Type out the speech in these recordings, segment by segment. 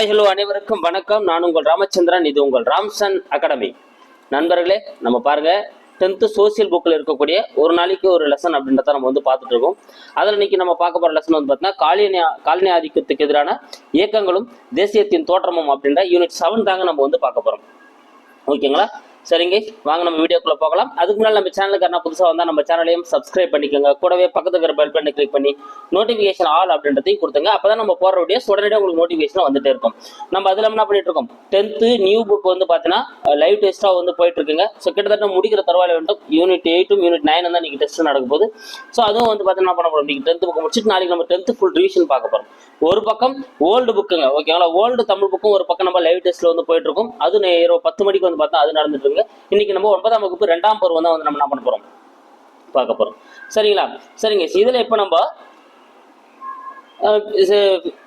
Hello அனைவருக்கும் வணக்கம். நான் உங்கள் ராமச்சந்திரன் இது உங்கள் ராம்சன் அகாடமி. நண்பர்களே நம்ம பாருங்க டென்த்து சோசியல் புக்கில் இருக்கக்கூடிய ஒரு நாளைக்கு ஒரு லெசன் அப்படின்றத நம்ம வந்து பார்த்துட்டு இருக்கோம். அதில் இன்னைக்கு நம்ம பார்க்க போகிற லெசன் வந்து பார்த்தீங்கன்னா காலனி காலனி ஆதிக்கத்துக்கு எதிரான இயக்கங்களும் தேசியத்தின் தோற்றமும் அப்படின்ற யூனிட் செவன் தாங்க நம்ம வந்து பார்க்க போகிறோம் ஓகேங்களா? சரிங்க. வாங்க நம்ம வீடியோக்குள்ள போகலாம். அதுக்கு முன்னாடி நம்ம சேனலுக்கு என்ன புதுசாக வந்தால் நம்ம சேனலையும் சப்ஸ்கிரைப் பண்ணிக்கோங்க. கூடவே பக்கத்துக்கு இருக்கிற பெல் பண்ணி கிளிக் பண்ணி நோட்டிஃபிகேஷன் ஆல் அப்படின்றதையும் கொடுத்துங்க. அப்பதான் நம்ம போடுற வீடியோஸ் உடனடியாக உங்களுக்கு நோட்டிஃபிகேஷன் வந்துட்டே இருக்கும். நம்ம அதில் என்ன பண்ணிட்டு இருக்கோம்? டென்த்து நியூ புக் வந்து பார்த்தீங்கன்னா லைவ் டெஸ்ட்டாக வந்து போயிட்டு இருக்குங்க. ஸோ கிட்டத்தட்ட முடிக்கிற தருவாயில் வேண்டும் யூனிட் எயிட்டும் யூனிட் நைன் தான் நீங்கள் டெஸ்ட் நடக்க போகுது. ஸோ அதுவும் வந்து பார்த்தீங்கன்னா என்ன பண்ண போகிறோம் நீங்கள் டென்த்து புக் முடிச்சுட்டு நாளைக்கு நம்ம டென்த்து ஃபுல் ரிவிஷன் பார்க்க போகிறோம் ஒரு பக்கம் ஓல்டு புக்குங்க ஓகேங்களா ஓல்டு தமிழ் புக்கும் ஒரு பக்கம் நம்ம லைவ் டெஸ்ட்டில் வந்து போயிட்டு இருக்கோம். அது இரவு பத்து மணிக்கு வந்து பார்த்தா அது நடந்துட்டு இருக்கு இன்னைக்கு நம்ம ஒன்பதாம் வகுப்பு ரெண்டாம் பருவம் தான் வந்து நம்ம என்ன பண்ண போறோம்? பார்க்க போறோம். சரிங்களா? சரிங்க. இதுல இப்போ நம்ம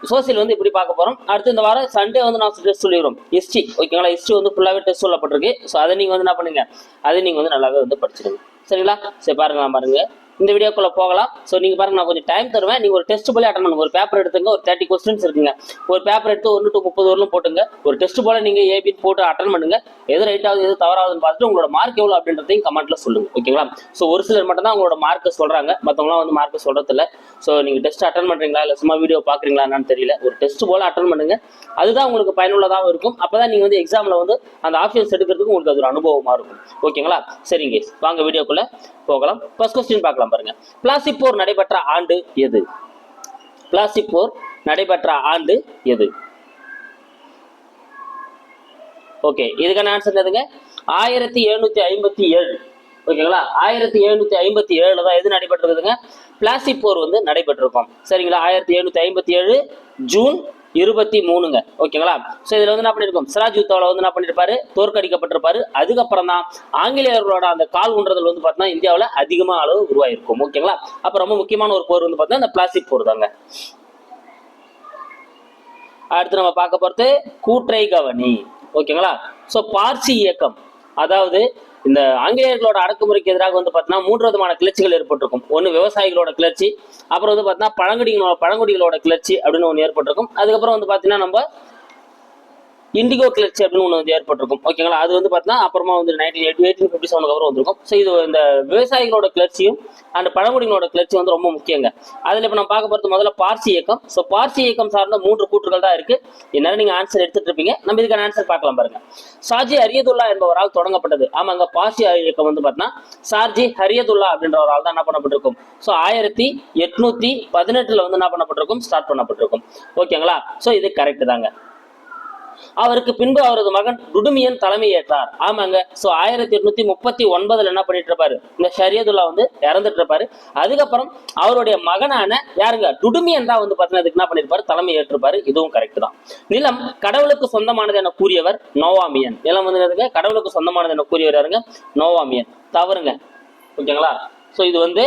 சோசியல் வந்து இப்படி பார்க்க போறோம். அடுத்து இந்த வாரம் சண்டே வந்து நான் டெஸ்ட் சொல்லிடுறோம். ஹிஸ்ட்ரி ஓகேங்களா ஹிஸ்ட்ரி வந்து ஃபுல்லாகவே டெஸ்ட் சொல்லப்பட்டிருக்கு. ஸோ அதை நீங்கள் வந்து என்ன பண்ணுங்க? அதை நீங்கள் வந்து நல்லாவே வந்து படிச்சிருங்க சரிங்களா? சரி பாருங்களா பாருங்க. இந்த வீடியோக்குள்ள போகலாம். ஸோ நீங்க பாருங்க நான் கொஞ்சம் டைம் தருவேன். நீங்க ஒரு டெஸ்ட் போல அட்டன் பண்ணுங்க. ஒரு பேப்பர் எடுத்துங்க ஒரு தேர்ட்டி கொஸ்டின்ஸ் இருக்குங்க. ஒரு பேப்பர் எடுத்து ஒன்று டு முப்பது வரலும் போட்டுங்க. ஒரு டெஸ்ட் போல நீங்க ஏபின்னு போட்டு அட்டன் பண்ணுங்க. எது ரைட் ஆகுது எது தவறாகுதுன்னு பார்த்துட்டு உங்களோட மார்க் எவ்வளோ அப்படின்றதையும் கமெண்ட்ல சொல்லுங்க. ஓகேங்களா ஸோ ஒரு சிலர் மட்டும் தான் உங்களோட மார்க்கை சொல்றாங்க. மற்றவங்களாம் வந்து மார்க்கை சொல்கிறதில்ல ஸோ நீங்க டெஸ்ட் அட்டன் பண்றீங்களா இல்லை சும்மா வீடியோ பாக்குறீங்களா என்னன்னு தெரியல. ஒரு டெஸ்ட் போல அட்டன் பண்ணுங்க. அதுதான் உங்களுக்கு பயனுள்ளதாகவும் இருக்கும். அப்பதான் நீங்க வந்து எக்ஸாம்ல வந்து அந்த ஆப்ஷன்ஸ் எடுக்கிறதுக்கு உங்களுக்கு அது ஒரு அனுபவமா இருக்கும். ஓகேங்களா சரிங்க வாங்க வீடியோக்குள்ள போகலாம். ஃபர்ஸ்ட் கொஸ்டின் பார்க்கலாம். பாருங்க. பிளாசி போர் நடைபெற்ற ஆண்டு எது? பிளாசி போர் நடைபெற்ற ஆண்டு எது? ஓகே இதுக்கான ஆன்சர் எதுங்க ஆயிரத்தி எழுநூத்தி ஐம்பத்தி ஏழு. ஓகேங்களா? ஆயிரத்தி எழுநூத்தி ஐம்பத்தி ஏழுல தான் எது நடைபெற்றிருக்குதுங்க? பிளாசி போர் வந்து நடைபெற்றிருக்கும். சரிங்களா? ஆயிரத்தி எழுநூத்தி ஐம்பத்தி ஏழு ஜூன் இருபத்தி மூணுங்க. ஓகேங்களா? ஸோ இதுல வந்து என்ன பண்ணிருக்கோம்? சிராஜ் யுத்தாவில் வந்து என்ன பண்ணிருப்பாரு? தோற்கடிக்கப்பட்டிருப்பாரு. அதுக்கப்புறம் தான் ஆங்கிலேயர்களோட அந்த கால் ஊன்றதல் வந்து பார்த்தீங்கன்னா இந்தியாவில் அதிகமாக அளவு உருவாயிருக்கும். ஓகேங்களா? அப்போ ரொம்ப முக்கியமான ஒரு போர் வந்து பார்த்தீங்கன்னா இந்த பிளாஸ்டிக் போர் தாங்க. அடுத்து நம்ம பார்க்க போறது கூற்றை கவனி. ஓகேங்களா? ஸோ பார்சி இயக்கம். அதாவது இந்த ஆங்கிலேயர்களோட அடக்குமுறைக்கு எதிராக வந்து பார்த்தீங்கன்னா மூன்று விதமான கிளர்ச்சிகள் ஏற்பட்டிருக்கும். ஒன்று விவசாயிகளோட கிளர்ச்சி அப்புறம் வந்து பார்த்தீங்கன்னா பழங்குடிகளோட பழங்குடிகளோட கிளர்ச்சி அப்படின்னு ஒன்று ஏற்பட்டிருக்கும். அதுக்கப்புறம் வந்து பார்த்தீங்கன்னா நம்ம இண்டிகோ கிளர்ச்சி அப்படின்னு ஒன்று வந்து ஏற்பட்டிருக்கும். ஓகேங்களா அது வந்து பார்த்தீங்கன்னா அப்புறமா வந்து நைன்டீன் எயிட்டி எயிட்டீன் ஃபிஃப்டி செவனுக்கு அப்புறம் வந்திருக்கும். ஸோ இது இந்த விவசாயிகளோட கிளர்ச்சியும் அண்ட் பழங்குடிகளோட கிளர்ச்சி வந்து ரொம்ப முக்கியங்க. அதில் இப்போ நம்ம பார்க்க போகிறது முதல்ல பார்சி இயக்கம். ஸோ பார்சி இயக்கம் சார்ந்த மூன்று கூற்றுகள் தான் இருக்கு. என்னன்னு நீங்கள் ஆன்சர் எடுத்துட்டு இருப்பீங்க. நம்ம இதுக்கான ஆன்சர் பார்க்கலாம் பாருங்க. சாஜி ஹரியதுல்லா என்பவரால் தொடங்கப்பட்டது. ஆமாங்க பார்சி இயக்கம் வந்து பார்த்தீங்கன்னா சார்ஜி ஹரியதுல்லா அப்படின்றவரால் தான் என்ன பண்ணப்பட்டிருக்கும். ஸோ ஆயிரத்தி எட்நூத்தி பதினெட்டுல வந்து என்ன பண்ணப்பட்டிருக்கும்? ஸ்டார்ட் பண்ணப்பட்டிருக்கும். ஓகேங்களா ஸோ இது கரெக்ட் தாங்க. அவருக்கு பின்பு அவரது மகன் டுடுமியன் தலைமை ஏற்றார். ஆமாங்க. சோ ஆயிரத்தி எட்நூத்தி முப்பத்தி ஒன்பதுல என்ன பண்ணிட்டு இருப்பாரு? இந்த ஷரியதுல்லா வந்து இறந்துட்டு இருப்பாரு. அதுக்கப்புறம் அவருடைய மகனான யாருங்க? டுடுமியன் தான் வந்து பாத்தீங்கன்னா இதுக்கு என்ன பண்ணிருப்பாரு? தலைமை ஏற்றிருப்பாரு. இதுவும் கரெக்ட் தான். நிலம் கடவுளுக்கு சொந்தமானது என கூறியவர் நோவாமியன். நிலம் வந்து கடவுளுக்கு சொந்தமானது என கூறியவர் யாருங்க? நோவாமியன். தவறுங்க. ஓகேங்களா சோ இது வந்து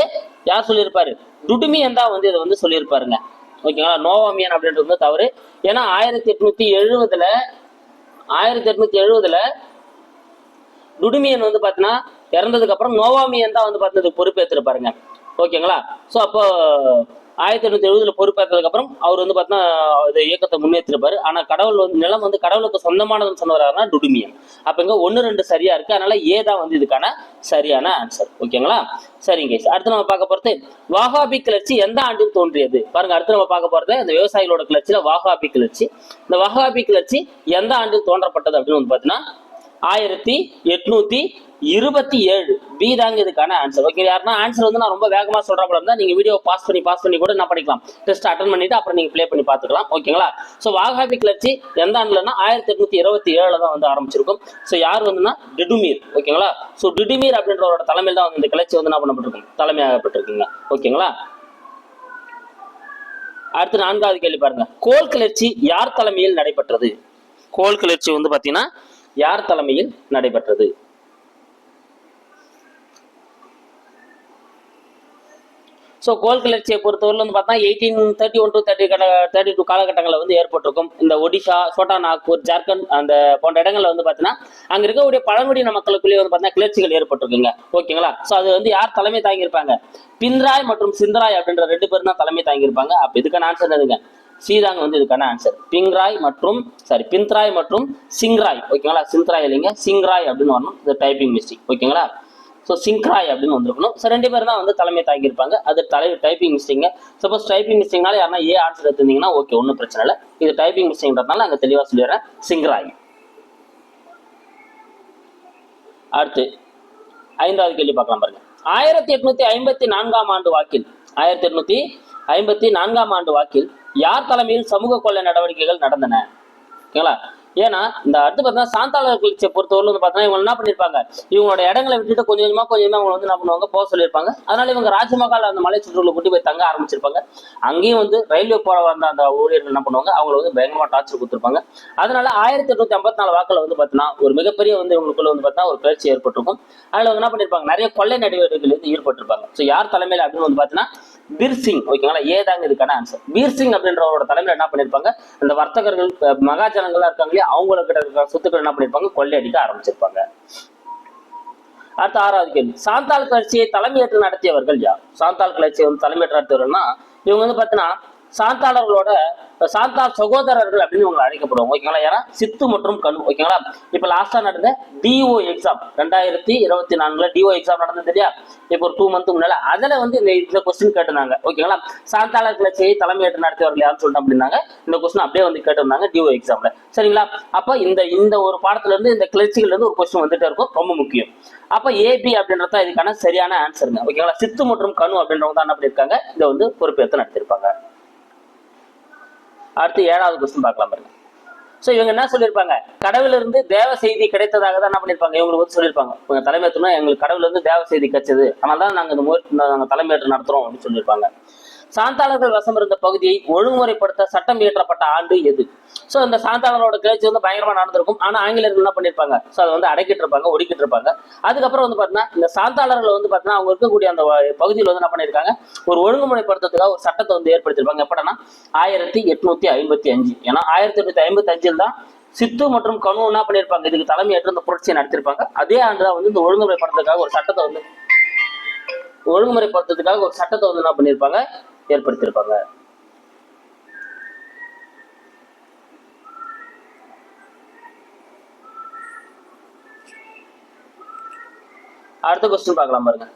யார் சொல்லியிருப்பாரு? டுடுமியன் தான் வந்து இதை வந்து சொல்லியிருப்பாருங்க. ஓகேங்களா? நோவாமியன் அப்படின்றது வந்து தவறு. ஏன்னா ஆயிரத்தி எட்நூத்தி எழுபதுல ஆயிரத்தி எட்நூத்தி எழுபதுல டுடுமியன் வந்து பாத்தீங்கன்னா இறந்ததுக்கு அப்புறம் நோவாமியன் தான் வந்து பார்த்தீங்கன்னா பொறுப்பேற்றிருப்பாருங்க ஓகேங்களா? ஸோ அப்போ ஆயிரத்தி எண்ணூத்தி எழுபதுல பொறுப்பேற்றதுக்கு அப்புறம் அவர் வந்து பார்த்தீங்கன்னா இயக்கத்தை முன்னேற்றிருப்பாரு. ஆனா கடவுள் வந்து நிலம் வந்து கடவுளுக்கு சொந்தமானதுன்னு சொன்னவராருன்னா டுடுமியன் அப்ப இங்க ஒன்னு ரெண்டு சரியா இருக்கு. அதனால ஏ தான் வந்து இதுக்கான சரியான ஆன்சர் ஓகேங்களா? சரிங்க அடுத்து நம்ம பார்க்க போறது வாகாபி கிளர்ச்சி எந்த ஆண்டில் தோன்றியது? பாருங்க அடுத்து நம்ம பார்க்க போறது இந்த விவசாயிகளோட கிளர்ச்சியில வாகாபி கிளர்ச்சி. இந்த வாகாபி கிளர்ச்சி எந்த ஆண்டில் தோன்றப்பட்டது அப்படின்னு வந்து பாத்தீங்கன்னா ஆயிரத்தி எட்நூத்தி இருபத்தி ஏழு. பி தாங்க இதுக்கான ஆன்சர் ஓகே யாருன்னா ஆன்சர் வந்து நான் ரொம்ப வேகமாக சொல்கிற போல இருந்தால் நீங்கள் வீடியோ பாஸ் பண்ணி பாஸ் பண்ணி கூட என்ன பண்ணிக்கலாம் டெஸ்ட் அட்டன் பண்ணிட்டு அப்புறம் நீங்கள் ப்ளே பண்ணி பார்த்துக்கலாம். ஓகேங்களா ஸோ வாகாபி கிளர்ச்சி எந்த ஆண்டுலன்னா ஆயிரத்தி எட்நூத்தி இருபத்தி ஏழில் தான் வந்து ஆரம்பிச்சிருக்கும். ஸோ யார் வந்துன்னா? டிடுமீர். ஓகேங்களா ஸோ டிடுமீர் அப்படின்றவரோட தலைமையில் தான் வந்து இந்த கிளர்ச்சி வந்து என்ன பண்ணப்பட்டிருக்கும்? தலைமையாகப்பட்டிருக்குங்க. ஓகேங்களா அடுத்து நான்காவது கேள்வி பாருங்க. கோல் கிளர்ச்சி யார் தலைமையில் நடைபெற்றது? கோல் கிளர்ச்சி வந்து பார்த்தீங்கன்னா யார் தலைமையில் நடைபெற்றது? ஸோ கோல் கிளர்ச்சியை பொறுத்தவரையில் வந்து பார்த்தா eighteen thirty one to thirty thirty two காலகட்டங்களில் வந்து ஏற்பட்டிருக்கும். இந்த ஒடிஷா சோட்டா நாக்பூர் ஜார்க்கண்ட் அந்த போன்ற இடங்களில் வந்து பார்த்தீங்கன்னா அங்கே இருக்கக்கூடிய பழங்குடியின மக்களுக்குள்ளேயே வந்து பார்த்தீங்கன்னா கிளர்ச்சிகள் ஏற்பட்டிருக்குங்க. ஓகேங்களா? ஸோ அது வந்து யார் தலைமை தாங்கியிருப்பாங்க? பின்ராய் மற்றும் சிந்தராய் அப்படின்ற ரெண்டு பேரும் தான் தலைமை தாங்கியிருப்பாங்க. அப்போ இதுக்கான ஆன்சர் என்னதுங்க? சீதாங்க வந்து இதுக்கான ஆன்சர் பிங்ராய் மற்றும் சாரி பிந்த்ராய் மற்றும் சிங்ராய். ஓகேங்களா? சிந்த்ராய் இல்லைங்க சிங்ராய் அப்படின்னு வரணும். இது டைப்பிங் மிஸ்டேக் ஓகேங்களா? ஸோ சிங்க்ராய் அப்படின்னு வந்திருக்கணும். ஸோ ரெண்டு பேர் தான் வந்து தலைமை தாங்கியிருப்பாங்க அது தலை டைப்பிங் மிஸ்டேங்க சப்போஸ் டைப்பிங் மிஸ்டேக்னால யாருன்னா ஏ ஆன்சர் எடுத்திருந்தீங்கன்னா ஓகே ஒன்றும் பிரச்சனை இல்லை. இது டைப்பிங் மிஸ்டேக்ன்றதுனால அங்கே தெளிவாக சொல்லிடுறேன். சிங்க்ராய் அடுத்து ஐந்தாவது கேள்வி பார்க்கலாம் பாருங்க. ஆயிரத்தி எட்நூத்தி ஐம்பத்தி நான்காம் ஆண்டு வாக்கில் ஆயிரத்தி எட்நூத்தி ஐம்பத்தி நான்காம் ஆண்டு வாக்கில் யார் தலைமையில் சமூக கொள்ளை நடவடிக்கைகள் நடந்தன? ஓகேங்களா ஏன்னா இந்த அடுத்து பார்த்தீங்கன்னா சாந்தாளர் கிளர்ச்சியை பொறுத்தவரை வந்து பார்த்தீங்கன்னா இவங்க என்ன பண்ணியிருப்பாங்க இவங்களோட இடங்களை விட்டுட்டு கொஞ்சம் கொஞ்சமாக கொஞ்சம் அவங்க வந்து என்ன பண்ணுவாங்க? போக சொல்லியிருப்பாங்க. அதனால இவங்க ராஜமகால் அந்த மலை சுற்றுலா கூட்டி போய் தங்க ஆரம்பிச்சிருப்பாங்க. அங்கேயும் வந்து ரயில்வே போற வந்த அந்த ஊழியர்கள் என்ன பண்ணுவாங்க? அவங்கள வந்து பயங்கரமா டார்ச்சர் கொடுத்துருப்பாங்க. அதனால ஆயிரத்தி எட்நூத்தி ஐம்பத்தி நாலு வாக்கில் வந்து பார்த்தீங்கன்னா ஒரு மிகப்பெரிய வந்து இவங்களுக்குள்ள வந்து பார்த்தீங்கன்னா ஒரு கிளர்ச்சி ஏற்பட்டிருக்கும். அதில் வந்து என்ன பண்ணியிருப்பாங்க நிறைய கொள்ளை நடவடிக்கைகள் வந்து ஈடுபட்டிருப்பாங்க. ஸோ யார் தலைமையில் அப்படின்னு வந்து பார்த்தீங்கன்னா பீர் சிங் ஓகேங்களா ஏதாங்க இதுக்கான ஆன்சர் பீர் சிங் அப்படின்றவரோட தலைமையில் என்ன பண்ணியிருப்பாங்க அந்த வர்த்தகர்கள் மகாஜனங்களா இருக்காங்க இல்லையா? அவங்களுக்கு இருக்கிற சொத்துக்கள் என்ன பண்ணியிருப்பாங்க கொள்ளையடிக்க ஆரம்பிச்சிருப்பாங்க. அடுத்த ஆறாவது கேள்வி. சாந்தால் கிளர்ச்சியை தலைமையேற்று நடத்தியவர்கள் யார்? சாந்தால் கிளர்ச்சியை வந்து தலைமையேற்று நடத்தியவர்கள்னா இவங்க வந்து பார்த்தீங்கன்னா சாந்தாளர்களோட சாந்தா சகோதரர்கள் அப்படின்னு இவங்க அழைக்கப்படுவாங்க ஓகேங்களா ஏன்னா சித்து மற்றும் கண் ஓகேங்களா இப்போ லாஸ்டா நடந்த டிஓ எக்ஸாம் ரெண்டாயிரத்தி இருபத்தி நான்குல டிஓ எக்ஸாம் நடந்தது இல்லையா இப்போ ஒரு டூ மந்த் முன்னால. அதுல வந்து இந்த இந்த கொஸ்டின் கேட்டிருந்தாங்க ஓகேங்களா சாந்தாளர் கிளர்ச்சியை தலைமையேற்று நடத்தியவர்கள் யாருன்னு சொல்லிட்டு அப்படின்னாங்க இந்த கொஸ்டின் அப்படியே வந்து கேட்டிருந்தாங்க டிஓ எக்ஸாம்ல சரிங்களா? அப்போ இந்த இந்த ஒரு பாடத்துல இருந்து இந்த கிளர்ச்சிகள் இருந்து ஒரு கொஸ்டின் வந்துட்டே இருக்கும் ரொம்ப முக்கியம். அப்ப ஏபி அப்படின்றது தான் இதுக்கான சரியான ஆன்சருங்க ஓகேங்களா சித்து மற்றும் கணு அப்படின்றவங்க தான் என்ன பண்ணியிருக்காங்க இதை வந்து பொறுப்பேற்று நடத்திருப்பாங்க. அடுத்து ஏழாவது கொஸ்டின் பார்க்கலாம் பாருங்க. ஸோ இவங்க என்ன சொல்லியிருப்பாங்க? கடவுளிருந்து தேவ செய்தி கிடைத்ததாக தான் என்ன பண்ணியிருப்பாங்க? இவங்களுக்கு வந்து சொல்லியிருப்பாங்க. இவங்க தலைமையேற்றுனா எங்களுக்கு கடவுளிருந்து தேவ செய்தி கிடைச்சது. அதனால தான் நாங்கள் இந்த முயற்சி நாங்கள் தலைமையேற்று நடத்துறோம் அப்படின்னு சொல்லியிருப்பாங்க. சாந்தாளர்கள் வசம் இருந்த பகுதியை ஒழுங்குமுறைப்படுத்த சட்டம் இயற்றப்பட்ட ஆண்டு எது? ஸோ இந்த சாந்தாளரோட கிளர்ச்சி வந்து பயங்கரமா நடந்திருக்கும். ஆனா ஆங்கிலேயர்கள் என்ன பண்ணியிருப்பாங்க ஸோ அதை வந்து அடக்கிட்டு இருப்பாங்க ஒடுக்கிட்டு இருப்பாங்க அதுக்கப்புறம் வந்து பார்த்தீங்கன்னா இந்த சாந்தாளர்கள் வந்து பார்த்தீங்கன்னா அவங்க இருக்கக்கூடிய அந்த பகுதியில் வந்து என்ன பண்ணியிருக்காங்க ஒரு ஒழுங்குமுறைப்படுத்துறதுக்காக ஒரு சட்டத்தை வந்து ஏற்படுத்தியிருப்பாங்க எப்படின்னா ஆயிரத்தி எட்நூத்தி ஐம்பத்தி அஞ்சு. ஏன்னா ஆயிரத்தி எட்நூத்தி ஐம்பத்தி அஞ்சில் தான் சித்து மற்றும் கனு என்ன பண்ணியிருப்பாங்க இதுக்கு தலைமையேற்று இந்த புரட்சியை நடத்திருப்பாங்க. அதே ஆண்டுதான் வந்து இந்த ஒழுங்குமுறைப்படுத்துறதுக்காக ஒரு சட்டத்தை வந்து ஒழுங்குமுறைப்படுத்துறதுக்காக ஒரு சட்டத்தை வந்து என்ன பண்ணியிருப்பாங்க ஏற்படுத்தியிருப்பாங்க அடுத்த கொஸ்டின் பார்க்கலாம் பாருங்க.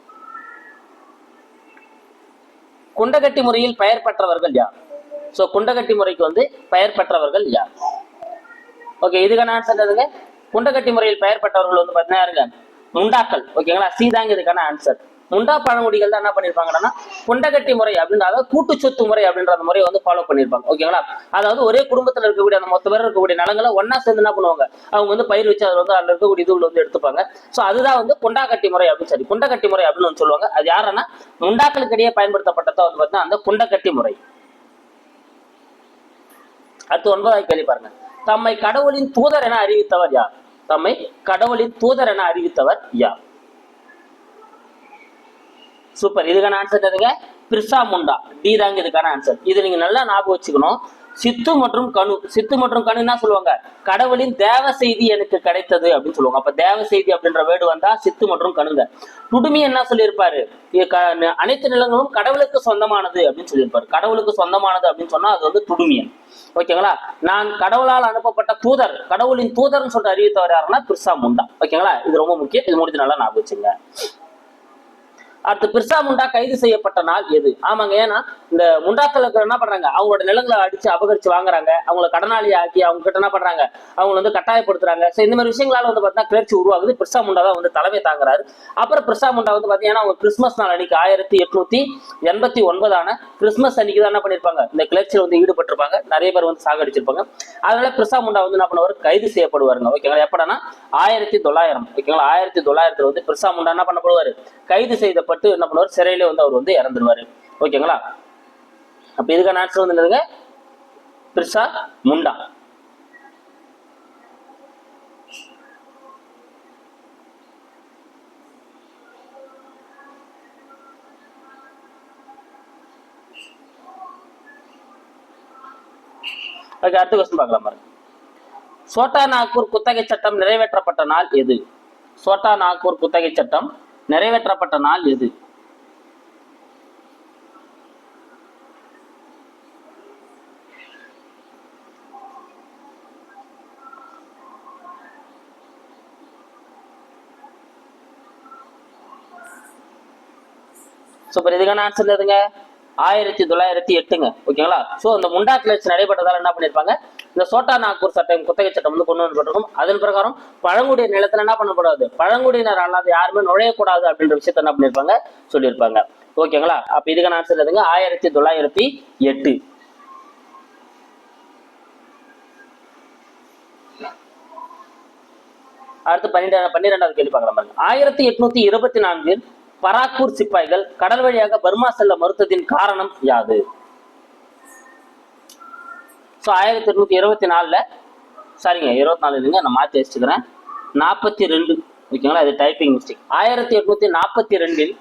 குண்டகட்டி முறையில் பெயர் பெற்றவர்கள் யார்? சோ குண்டகட்டி முறைக்கு வந்து பெயர் பெற்றவர்கள் யார்? ஓகே இதுக்கான ஆன்சர் எதுங்க குண்டகட்டி முறையில் பெயர் பெற்றவர்கள் வந்து பார்த்தீங்கன்னா முண்டாக்கள். ஓகேங்களா சீதாங்க இதுக்கான ஆன்சர் முண்டா பழங்குடிகள் தான் என்ன பண்ணிருப்பாங்கன்னா குண்டகட்டி முறை அப்படின்ற அதாவது கூட்டு சொத்து முறை அப்படின்ற அந்த முறையை வந்து ஃபாலோ பண்ணியிருப்பாங்க ஓகேங்களா அதாவது ஒரே குடும்பத்துல இருக்கக்கூடிய அந்த மொத்த பேர் இருக்கக்கூடிய நிலங்களை ஒண்ணா சேர்ந்து என்ன பண்ணுவாங்க? அவங்க வந்து பயிர் வச்சு அதில் வந்து அதில் இருக்கக்கூடிய இதுல வந்து எடுத்துப்பாங்க. ஸோ அதுதான் வந்து குண்டாக்கட்டி முறை அப்படின்னு சரி குண்டக்கட்டி முறை அப்படின்னு வந்து சொல்லுவாங்க. அது யாருன்னா முண்டாக்களுக்கு இடையே பயன்படுத்தப்பட்டதா வந்து பார்த்தீங்கன்னா அந்த குண்டக்கட்டி முறை. அடுத்து ஒன்பதாவது கேள்வி பாருங்க. தம்மை கடவுளின் தூதர் என அறிவித்தவர் யார்? தம்மை கடவுளின் தூதர் என அறிவித்தவர் யார்? சூப்பர் இதுக்கான ஆன்சர் எதுங்க பிரிசா முண்டா. டி தாங்க இதுக்கான ஆன்சர் இது நீங்க நல்லா ஞாபகம் வச்சுக்கணும். சித்து மற்றும் கணு சித்து மற்றும் கணு என்ன சொல்லுவாங்க? கடவுளின் தேவ செய்தி எனக்கு கிடைத்தது அப்படின்னு சொல்லுவாங்க. அப்ப தேவ செய்தி அப்படின்ற வேர்டு வந்தா சித்து மற்றும் கணுங்க டுடுமி என்ன சொல்லியிருப்பாரு? க- அனைத்து நிலங்களும் கடவுளுக்கு சொந்தமானது அப்படின்னு சொல்லியிருப்பாரு. கடவுளுக்கு சொந்தமானது அப்படின்னு சொன்னா அது வந்து துடுமியன் ஓகேங்களா? நான் கடவுளால் அனுப்பப்பட்ட தூதர். கடவுளின் தூதர்னு சொல்லிட்டு அறிவித்தவர் யாருன்னா பிரிசா முண்டா. ஓகேங்களா? இது ரொம்ப முக்கியம். இது முடிஞ்ச நல்லா ஞாபகம் வச்சுங்க. அடுத்து பிர்சா முண்டா கைது செய்யப்பட்ட நாள் எது? ஆமாங்க ஏன்னா இந்த முண்டாக்களுக்கு என்ன பண்றாங்க? அவங்களோட நிலங்களை அடிச்சு அபகரிச்சு வாங்குறாங்க. அவங்கள கடனாளி ஆக்கி அவங்க கிட்ட என்ன பண்றாங்க? அவங்களை வந்து கட்டாயப்படுத்துறாங்க. ஸோ இந்த மாதிரி விஷயங்களால வந்து பார்த்தீங்கன்னா கிளர்ச்சி உருவாகுது. பிர்சா முண்டா தான் வந்து தலைமை தாங்குறாரு. அப்புறம் பிர்சா முண்டா வந்து பார்த்தீங்கன்னா அவங்க கிறிஸ்மஸ் நாள் அன்னைக்கு ஆயிரத்தி எட்நூத்தி எண்பத்தி ஒன்பதான கிறிஸ்மஸ் அன்னைக்கு தான் என்ன பண்ணிருப்பாங்க? இந்த கிளர்ச்சியில் வந்து ஈடுபட்டிருப்பாங்க. நிறைய பேர் வந்து சாகடிச்சிருப்பாங்க. அதனால பிர்சா முண்டா வந்து என்ன பண்ணுவார்? கைது செய்யப்படுவாருங்க. ஓகேங்களா எப்படனா ஆயிரத்தி தொள்ளாயிரம். ஓகேங்களா ஆயிரத்தி தொள்ளாயிரத்துல வந்து பிர்சா முண்டா என்ன பண்ணப்படுவாரு கைது செய்யப்பட்டு என்ன பண்ணுவார்? சிறையிலே வந்து அவர் வந்து இறந்துருவாரு. ஓகேங்களா? அப்ப இதுக்கான ஆன்சர் வந்து என்னதுங்க? பிரிசா முண்டா. ஓகே அடுத்த கொஸ்டின் பார்க்கலாம் பாருங்க. சோட்டா நாக்பூர் குத்தகை சட்டம் நிறைவேற்றப்பட்ட நாள் எது? சோட்டா நாக்பூர் குத்தகை சட்டம் நிறைவேற்றப்பட்ட நாள் எது? ஸோ இப்போ இதுக்கான ஆன்சர் எதுங்க ஆயிரத்தி தொள்ளாயிரத்தி எட்டுங்க. ஓகேங்களா ஸோ அந்த முண்டா கிளர்ச்சி நடைபெற்றதால என்ன பண்ணியிருப்பாங்க? இந்த சோட்டா நாக்கூர் சட்டம் குத்தகை சட்டம் வந்து கொண்டு வரப்பட்டிருக்கும். அதன் பிரகாரம் பழங்குடிய நிலத்துல என்ன பண்ணக்கூடாது பழங்குடியினர் அல்லாத யாருமே நுழையக்கூடாது அப்படின்ற விஷயத்த என்ன பண்ணியிருப்பாங்க சொல்லியிருப்பாங்க. ஓகேங்களா அப்ப இதுக்கான ஆன்சர் எதுங்க ஆயிரத்தி தொள்ளாயிரத்தி எட்டு. அடுத்து பன்னிரெண்டு பன்னிரெண்டாவது கேள்வி பார்க்கலாம் பாருங்க. ஆயிரத்தி எட்நூத்தி இருபத்தி நான்கில் பராக்பூர் சிப்பாய்கள் கடல் வழியாக பர்மா செல்ல மறுத்ததின் காரணம் யாது? ஸோ ஆயிரத்தி எட்நூத்தி இருபத்தி நாலுல சரிங்க இருபத்தி நாலு இல்லைங்க நான் மாற்றி வச்சுக்கிறேன். நாற்பத்தி ரெண்டு ஓகேங்களா? இது டைப்பிங் மிஸ்டேக் ஆயிரத்தி எட்நூத்தி நாற்பத்தி ரெண்டில்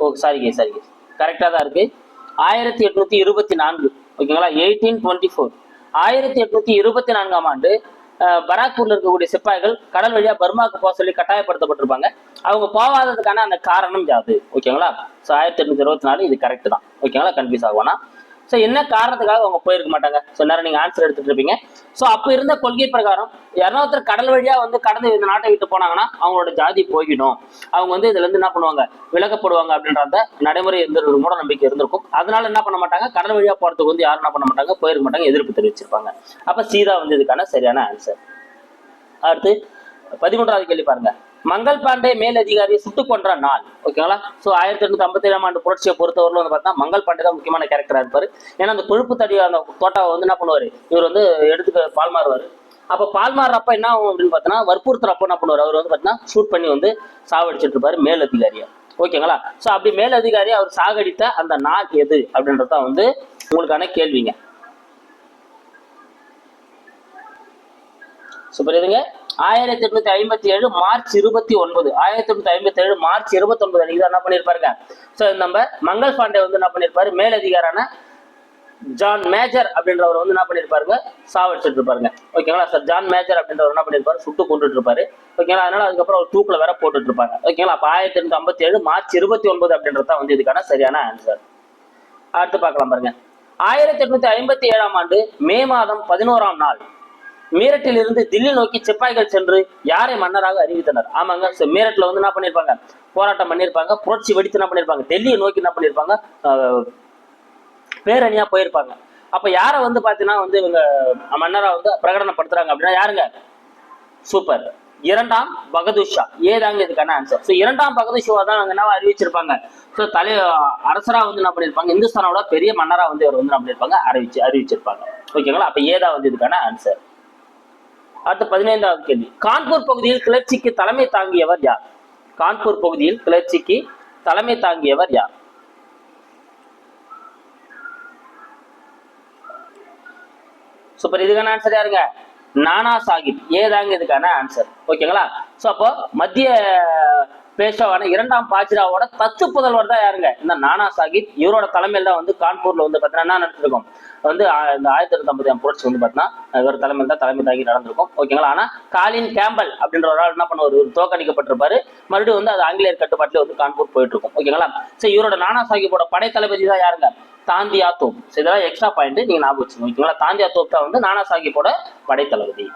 ஓ சரிங்க சரிங்க கரெக்டாக தான் இருக்கு. ஆயிரத்தி எட்நூத்தி இருபத்தி நான்கு ஓகேங்களா? எயிட்டீன் டுவெண்ட்டி ஃபோர் ஆயிரத்தி எட்நூத்தி இருபத்தி நான்காம் ஆண்டு பராக்பூரில் பராக்பூர்ல இருக்கக்கூடிய சிப்பாய்கள் கடல் வழியா பர்மாவுக்கு போக சொல்லி கட்டாயப்படுத்தப்பட்டிருப்பாங்க. அவங்க போகாததுக்கான அந்த காரணம் யாது ஓகேங்களா? ஸோ ஆயிரத்தி எட்நூத்தி இருபத்தி நாலு இது கரெக்ட் தான். ஓகேங்களா? கன்ஃபியூஸ் ஆகுவானா ஸோ என்ன காரணத்துக்காக அவங்க போயிருக்க மாட்டாங்க? ஸோ நேரம் நீங்க ஆன்சர் எடுத்துட்டு இருப்பீங்க. ஸோ அப்போ இருந்த கொள்கை பிரகாரம் இரநூத்தர் கடல் வழியா வந்து கடந்து இந்த நாட்டை விட்டு போனாங்கன்னா அவங்களோட ஜாதி போயிடும் அவங்க வந்து இதுல இருந்து என்ன பண்ணுவாங்க? விலக்கப்படுவாங்க அந்த நடைமுறை இருந்திருக்கும் மூட நம்பிக்கை இருந்திருக்கும். அதனால என்ன பண்ண மாட்டாங்க? கடல் வழியா போறதுக்கு வந்து யாரும் என்ன பண்ண மாட்டாங்க? போயிருக்க மாட்டாங்க எதிர்ப்பு தெரிவிச்சிருப்பாங்க. அப்ப சீதா வந்து இதுக்கான சரியான ஆன்சர் அடுத்து பதிமூன்றாவது கேள்வி பாருங்க. மங்கள் பாண்டே மேல் அதிகாரியை சுட்டுக் கொன்ற நாள். ஓகேங்களா ஸோ ஆயிரத்தி எண்ணூத்தி ஐம்பத்தி ஏழாம் ஆண்டு புரட்சியை பொறுத்தவரையிலும் வந்து பார்த்தா மங்கள் பாண்டே தான் முக்கியமான கேரக்டரா இருப்பாரு. ஏன்னா அந்த கொழுப்பு தடி அந்த தோட்டாவை வந்து என்ன பண்ணுவாரு? இவர் வந்து எடுத்துக்க பால் மாறுவார். அப்போ பால் மாறுறப்ப என்ன ஆகும் அப்படின்னு பார்த்தீங்கன்னா வற்புறுத்துறப்ப என்ன பண்ணுவார்? அவர் வந்து பார்த்தீங்கன்னா ஷூட் பண்ணி வந்து சாவடிச்சிட்டு இருப்பாரு மேல் அதிகாரியை ஓகேங்களா ஸோ அப்படி மேலதிகாரி அவர் சாகடித்த அந்த நாள் எது? அப்படின்றது தான் வந்து உங்களுக்கான கேள்விங்க. ஸோ புரியுதுங்க? ஆயிரத்தி எட்நூத்தி ஐம்பத்தி ஏழு மார்ச் இருபத்தி ஒன்பது. ஆயிரத்தி எட்நூத்தி ஐம்பத்தி ஏழு மார்ச் இருபத்தி ஒன்பது அன்னைக்கு தான் என்ன பண்ணியிருப்பாருங்க ஸோ நம்ம மங்கள் பாண்டே வந்து என்ன பண்ணியிருப்பாரு மேலதிகாரான ஜான் மேஜர் அப்படின்றவர் வந்து என்ன பண்ணியிருப்பாருங்க சாவடிச்சிட்டு இருப்பாருங்க ஓகேங்களா? சார் ஜான் மேஜர் அப்படின்றவர் என்ன பண்ணியிருப்பாரு சுட்டு கொண்டுட்டு இருப்பாரு ஓகேங்களா? அதனால அதுக்கப்புறம் அவர் தூக்கில் வேற போட்டுட்டு இருப்பாங்க ஓகேங்களா? அப்போ ஆயிரத்தி எட்நூத்தி ஐம்பத்தி ஏழு மார்ச் இருபத்தி ஒன்பது அப்படின்றது தான் வந்து இதுக்கான சரியான ஆன்சர் அடுத்து பார்க்கலாம் பாருங்க. ஆயிரத்தி எட்நூத்தி ஐம்பத்தி ஏழாம் ஆண்டு மே மாதம் பதினோராம் நாள். மீரட்டில் இருந்து தில்லி நோக்கி சிப்பாய்கள் சென்று யாரை மன்னராக அறிவித்தனர்? ஆமாங்க ஸோ மீரட்ல வந்து என்ன பண்ணிருப்பாங்க போராட்டம் பண்ணிருப்பாங்க புரட்சி வெடித்து என்ன பண்ணிருப்பாங்க டெல்லியை நோக்கி என்ன பண்ணிருப்பாங்க பேரணியா போயிருப்பாங்க. அப்ப யாரை வந்து பாத்தீங்கன்னா வந்து இவங்க மன்னரா வந்து பிரகடனப்படுத்துறாங்க அப்படின்னா யாருங்க? சூப்பர். இரண்டாம் பகதூர் ஷா. ஏதாங்க இதுக்கான ஆன்சர் ஸோ இரண்டாம் பகதூர் தான் அவங்க என்ன அறிவிச்சிருப்பாங்க? ஸோ தலை அரசரா வந்து என்ன பண்ணியிருப்பாங்க? இந்துஸ்தானோட பெரிய மன்னரா வந்து இவர் வந்து என்ன பண்ணிருப்பாங்க அறிவிச்சு அறிவிச்சிருப்பாங்க. ஓகேங்களா? அப்ப ஏதா வந்து இதுக்கான ஆன்சர் அடுத்து பதினைந்தாவது கேள்வி. கான்பூர் பகுதியில் கிளர்ச்சிக்கு தலைமை தாங்கியவர் யார்? கான்பூர் பகுதியில் கிளர்ச்சிக்கு தலைமை தாங்கியவர் யார்? சூப்பர். இதுக்கான ஆன்சர் யாருங்க? நானா சாஹிப் ஏதாங்க இதுக்கான ஆன்சர் ஓகேங்களா சோ அப்போ மத்திய பேஷாவான இரண்டாம் பாஜிராவோட தத்து புதல்வர் தான் யாருங்க? இந்த நானா சாஹிப் இவரோட தலைமையில் தான் வந்து கான்பூர்ல வந்து பார்த்தீங்கன்னா என்ன நடத்திருக்கோம் வந்து ஆ- இந்த ஆயிரத்தி தொள்ளாயிரத்தி ஐம்பது புரட்சி வந்து பார்த்தீங்கன்னா இவர் தலைமையில் தான் தலைமை தாக்கி நடந்திருக்கும். ஓகேங்களா? ஆனா காலின் கேம்பல் அப்படின்ற ஒரு ஆள் என்ன பண்ணுவார்? இவர் தோக்கடிக்கப்பட்டிருப்பாரு. மறுபடியும் வந்து அது ஆங்கிலேயர் கட்டுப்பாட்டில் வந்து கான்பூர் போயிட்டு இருக்கும் ஓகேங்களா? சரி இவரோட நானா சாஹிப்போட படை தளபதி தான் யாருங்க? தாந்தியா தோப். இதெல்லாம் எக்ஸ்ட்ரா பாயிண்ட் நீங்க ஞாபகம் வச்சுக்கோங்க. ஓகேங்களா? தாந்தியா தோப் தான் வந்து நானா சாஹிப்போட படைத்தளபதி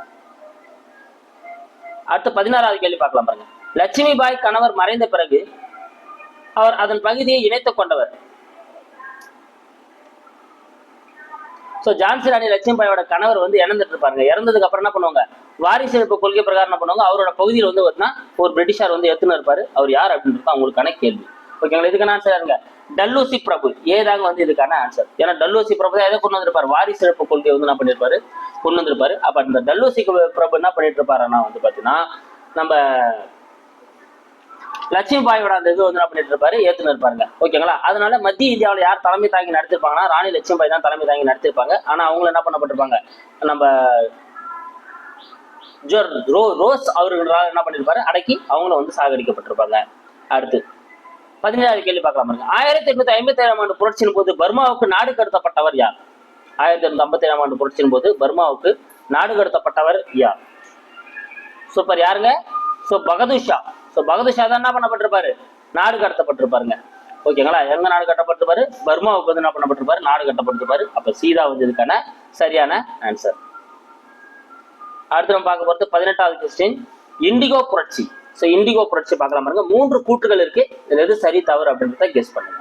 அடுத்து பதினாறாவது கேள்வி பார்க்கலாம் பாருங்க. லட்சுமி பாய் கணவர் மறைந்த பிறகு அவர் அதன் பகுதியை இணைத்துக் கொண்டவர். ஸோ ஜான்சி ராணி லட்சுமிபாயோட கணவர் வந்து இறந்துட்டு இருப்பாங்க இறந்ததுக்கு அப்புறம் என்ன பண்ணுவாங்க? வாரிசு இழப்பு கொள்கை பிரகாரம் என்ன பண்ணுவாங்க? அவரோட பகுதியில் வந்து பார்த்தீங்கன்னா ஒரு பிரிட்டிஷார் வந்து எத்துன்னு இருப்பாரு. அவர் யார் அப்படின்றது அவங்களுக்கான கேள்வி. ஓகேங்களா இதுக்கான ஆன்சர் இருங்க டல்லூசி பிரபு. ஏதாங்க வந்து இதுக்கான ஆன்சர் ஏன்னா டல்லூசி பிரபு தான் எதை கொண்டு வந்திருப்பார்? வாரிசு இழப்பு கொள்கை வந்து என்ன பண்ணிருப்பாரு? கொண்டு வந்திருப்பாரு. அப்ப அந்த டல்லூசி பிரபு என்ன பண்ணிட்டு இருப்பாருன்னா வந்து பாத்தீங்கன்னா நம்ம லட்சுமிபாயோட அந்த இது வந்து என்ன பண்ணிட்டு இருப்பாரு? ஏத்துன்னு இருப்பாருங்க. ஓகேங்களா? அதனால மத்திய இந்தியாவில் யார் தலைமை தாங்கி நடத்திருப்பாங்கன்னா ராணி லட்சுமி பாய் தான் தலைமை தாங்கி நடத்திருப்பாங்க. ஆனா அவங்க என்ன பண்ணப்பட்டிருப்பாங்க நம்ம ஜோர் ரோ ரோஸ் அவர்களால் என்ன பண்ணிருப்பாரு? அடக்கி அவங்களும் வந்து சாகடிக்கப்பட்டிருப்பாங்க. அடுத்து பதினேழாவது கேள்வி பார்க்கலாம் பாருங்க. ஆயிரத்தி எட்நூத்தி ஐம்பத்தி ஏழாம் ஆண்டு புரட்சியின் போது பர்மாவுக்கு நாடு கடத்தப்பட்டவர் யார்? ஆயிரத்தி எட்நூத்தி ஐம்பத்தி ஏழாம் ஆண்டு புரட்சியின் போது பர்மாவுக்கு நாடு கடத்தப்பட்டவர் யார்? சூப்பர் யாருங்க? சோ பகதூர் ஷா. ஸோ பகதூர் ஷா தான் என்ன பண்ணப்பட்டிருப்பாரு? நாடு கடத்தப்பட்டிருப்பாருங்க. ஓகேங்களா? எங்க நாடு கட்டப்பட்டிருப்பாரு? பர்மாவுக்கு வந்து என்ன பண்ணப்பட்டிருப்பாரு? நாடு கட்டப்பட்டிருப்பாரு. அப்ப சீதா வந்து இதுக்கான சரியான ஆன்சர் அடுத்து நம்ம பார்க்க போறது பதினெட்டாவது கொஸ்டின் இண்டிகோ புரட்சி. ஸோ இண்டிகோ புரட்சி பார்க்கலாம் பாருங்க. மூன்று கூற்றுகள் இருக்கு. இதுல எது சரி தவறு அப்படின்றத கெஸ் பண்ணுங்க.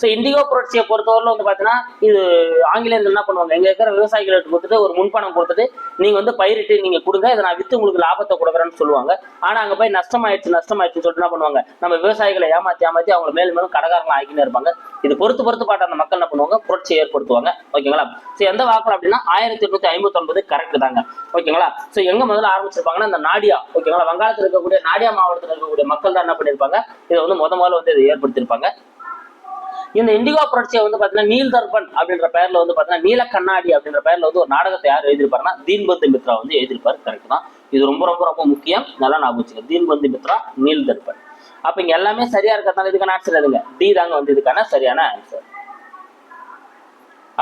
ஸோ இந்தியோ புரட்சியை பொறுத்தவரையில் வந்து பார்த்தீங்கன்னா இது ஆங்கிலேயர்கள் என்ன பண்ணுவாங்க? எங்க இருக்கிற விவசாயிகளுக்கு கொடுத்துட்டு ஒரு முன்பணம் கொடுத்துட்டு நீங்க வந்து பயிரிட்டு நீங்க கொடுங்க இதை நான் வித்து உங்களுக்கு லாபத்தை கொடுக்குறேன்னு சொல்லுவாங்க. ஆனா அங்க போய் நஷ்டமாயிடுச்சு நஷ்டமாயிடுச்சுன்னு சொல்லிட்டு என்ன பண்ணுவாங்க? நம்ம விவசாயிகளை ஏமாத்தி ஏமாத்தி அவங்க மேலும் மேலும் கடகாரங்கள் ஆகிக்கினே இருப்பாங்க. இது பொறுத்து பொறுத்து பாட்டு அந்த மக்கள் என்ன பண்ணுவாங்க? புரட்சியை ஏற்படுத்துவாங்க. ஓகேங்களா? ஸோ எந்த வாக்கம் அப்படின்னா ஆயிரத்தி எட்நூத்தி ஐம்பத்தி ஒன்பது கரெக்ட் தாங்க. ஓகேங்களா? ஸோ எங்க முதல்ல ஆரம்பிச்சிருப்பாங்கன்னா இந்த நாடியா. ஓகேங்களா? வங்காளத்தில் இருக்கக்கூடிய நாடியா மாவட்டத்தில் இருக்கக்கூடிய மக்கள் தான் என்ன பண்ணியிருப்பாங்க இதை வந்து முத முதல்ல வந்து இதை ஏற்படுத்தியிருப்பாங்க இந்த இண்டிகோ புரட்சியை வந்து பாத்தீங்கன்னா நீல் தர்பன் அப்படின்ற பெயர்ல வந்து பாத்தீங்கன்னா நீல கண்ணாடி அப்படின்ற பெயர்ல வந்து ஒரு நாடகத்தை யார் எழுதியிருப்பாருன்னா தீன்பந்து மித்ரா வந்து எழுதியிருப்பாரு. கரெக்ட் தான். இது ரொம்ப ரொம்ப ரொம்ப முக்கியம். நல்லா நான் வச்சுக்க தீன்பந்து மித்ரா நீல் தர்பன். அப்ப இங்க எல்லாமே சரியா இருக்கிறதுனால இதுக்கான ஆன்சர் எதுங்க டி தாங்க வந்து இதுக்கான சரியான ஆன்சர்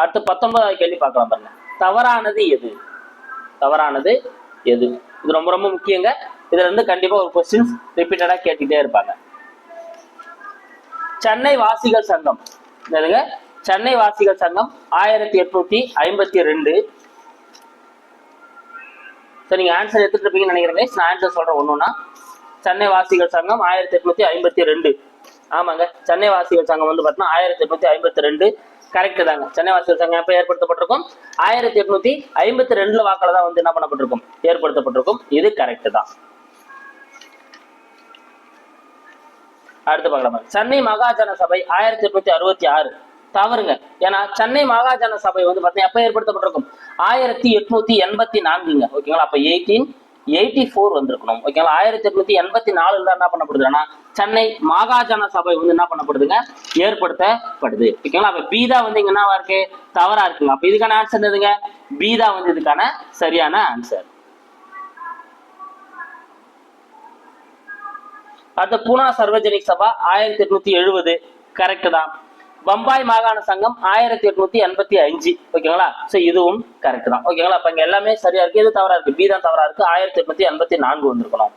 அடுத்து பத்தொன்பதாவது கேள்வி பார்க்கலாம் பாருங்க. தவறானது எது? தவறானது எது? இது ரொம்ப ரொம்ப முக்கியங்க. இதுல இருந்து கண்டிப்பா ஒரு கொஸ்டின்ஸ் ரிப்பீட்டடா கேட்டுக்கிட்டே இருப்பாங்க. சென்னை வாசிகள் சங்கம். என்னதுங்க? சென்னை வாசிகள் சங்கம் ஆயிரத்தி எட்நூத்தி ஐம்பத்தி ரெண்டு. சரி நீங்க ஆன்சர் எடுத்துட்டு இருப்பீங்கன்னு நினைக்கிறேன் நான் ஆன்சர் சொல்றேன் ஒண்ணுன்னா. சென்னை வாசிகள் சங்கம் ஆயிரத்தி எட்நூத்தி ஐம்பத்தி ரெண்டு. ஆமாங்க. சென்னை வாசிகள் சங்கம் வந்து பார்த்தீங்கன்னா ஆயிரத்தி எட்நூத்தி ஐம்பத்தி ரெண்டு. கரெக்ட் தாங்க. சென்னை வாசிகள் சங்கம் எப்போ ஏற்படுத்தப்பட்டிருக்கும்? ஆயிரத்தி எட்நூத்தி ஐம்பத்தி ரெண்டுல வாக்கில் தான் வந்து என்ன பண்ணப்பட்டிருக்கும்? ஏற்படுத்தப்பட்டிருக்கும். இது கரெக்ட் தான். அடுத்து பார்க்கலாம். சென்னை மகாஜன சபை ஆயிரத்தி எட்நூத்தி அறுபத்தி ஆறு. தவறுங்க. ஏன்னா சென்னை மகாஜன சபை வந்து பார்த்தீங்கன்னா எப்ப ஏற்படுத்தப்பட்டிருக்கும்? ஆயிரத்தி எட்நூத்தி எண்பத்தி நான்குங்க. ஓகேங்களா? அப்ப எயிட்டீன் எயிட்டி ஃபோர் வந்திருக்கணும். ஓகேங்களா? ஆயிரத்தி எட்நூத்தி எண்பத்தி நாலுல என்ன பண்ணப்படுதுன்னா சென்னை மகாஜன சபை வந்து என்ன பண்ணப்படுதுங்க? ஏற்படுத்தப்படுது. ஓகேங்களா? அப்ப பீதா வந்து இங்க என்னவா இருக்கு? தவறா இருக்குங்க. அப்ப இதுக்கான ஆன்சர் எதுங்க பீதா வந்து இதுக்கான சரியான ஆன்சர் அடுத்த பூனா சர்வஜனிக் சபா ஆயிரத்தி எட்நூத்தி எழுபது கரெக்ட் தான். பம்பாய் மாகாண சங்கம் ஆயிரத்தி எட்நூத்தி எண்பத்தி அஞ்சு. ஓகேங்களா? ஸோ இதுவும் கரெக்ட் தான். ஓகேங்களா? அப்ப இங்க எல்லாமே சரியா இருக்கு. இது தவறா இருக்கு? பி தான் தவறா இருக்கு. ஆயிரத்தி எட்நூத்தி எண்பத்தி நான்கு வந்திருக்கணும்.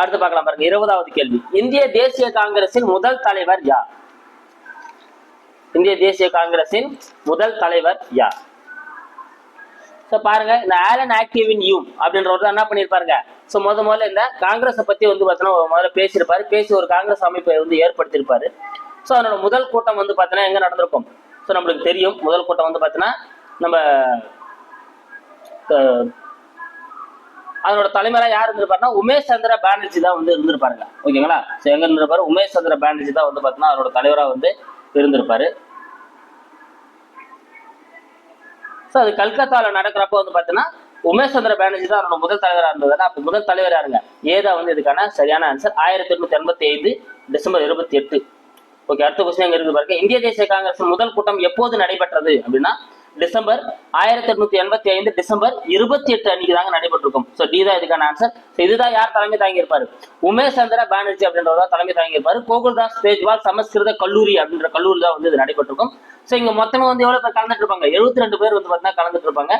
அடுத்து பார்க்கலாம் பாருங்க. இருபதாவது கேள்வி. இந்திய தேசிய காங்கிரசின் முதல் தலைவர் யார்? இந்திய தேசிய காங்கிரசின் முதல் தலைவர் யார்? ஸோ பாருங்க இந்த ஆலன் ஆக்டிவின் யூ அப்படின்றவர் தான் என்ன பண்ணியிருப்பாருங்க ஸோ முத முதல்ல இந்த காங்கிரஸை பற்றி வந்து பார்த்தீங்கன்னா முதல்ல பேசியிருப்பாரு பேசி ஒரு காங்கிரஸ் அமைப்பை வந்து ஏற்படுத்தியிருப்பாரு ஸோ அதனோட முதல் கூட்டம் வந்து பார்த்தீங்கன்னா எங்கே நடந்திருக்கும்? ஸோ நம்மளுக்கு தெரியும். முதல் கூட்டம் வந்து பார்த்தீங்கன்னா நம்ம அதனோட தலைவரா யார் இருந்திருப்பாருன்னா உமேஷ் சந்திர பானர்ஜி தான் வந்து இருந்திருப்பாருங்க. ஓகேங்களா? ஸோ எங்க இருந்திருப்பாரு? உமேஷ் சந்திர பானர்ஜி தான் வந்து பார்த்தீங்கன்னா அதனோட தலைவராக வந்து இருந்திருப்பாரு. ஸோ அது கல்கத்தால நடக்கிறப்ப வந்து பார்த்தீங்கன்னா உமேஷ் சந்திர பானர்ஜி தான் அவரோட முதல் தலைவராக இருந்தது அப்போ முதல் தலைவர் யாருங்க ஏதா வந்து இதுக்கான சரியான ஆன்சர் ஆயிரத்தி எட்நூத்தி எண்பத்தி ஐந்து டிசம்பர் இருபத்தி எட்டு. ஓகே அடுத்த கொஸ்டின் எங்க இருக்கு பாருங்க. இந்திய தேசிய காங்கிரஸ் முதல் கூட்டம் எப்போது நடைபெற்றது அப்படின்னா டிசம்பர் ஆயிரத்தி எட்நூத்தி எண்பத்தி ஐந்து டிசம்பர் இருபத்தி எட்டு அன்னைக்கு தாங்க நடைபெற்றிருக்கும். ஸோ டி தான் இதுக்கான ஆன்சர் ஸோ இதுதான் யார் தலைமை தாங்கியிருப்பாரு? உமேஷ் சந்திர பானர்ஜி அப்படின்றவர் தலைமை தாங்கியிருப்பாரு. கோகுல்தாஸ் தேஜ்வால் சமஸ்கிருத கல்லூரி அப்படின்ற கல்லூரி தான் வந்து இது நடைபெற்றிருக்கும். ஸோ இங்க மொத்தமா வந்து எவ்வளவு பேர் கலந்துட்டு இருப்பாங்க எழுபத்தி ரெண்டு பேர் வந்து பார்த்தீங்கன்னா கலந்துட்டு இருப்பாங்க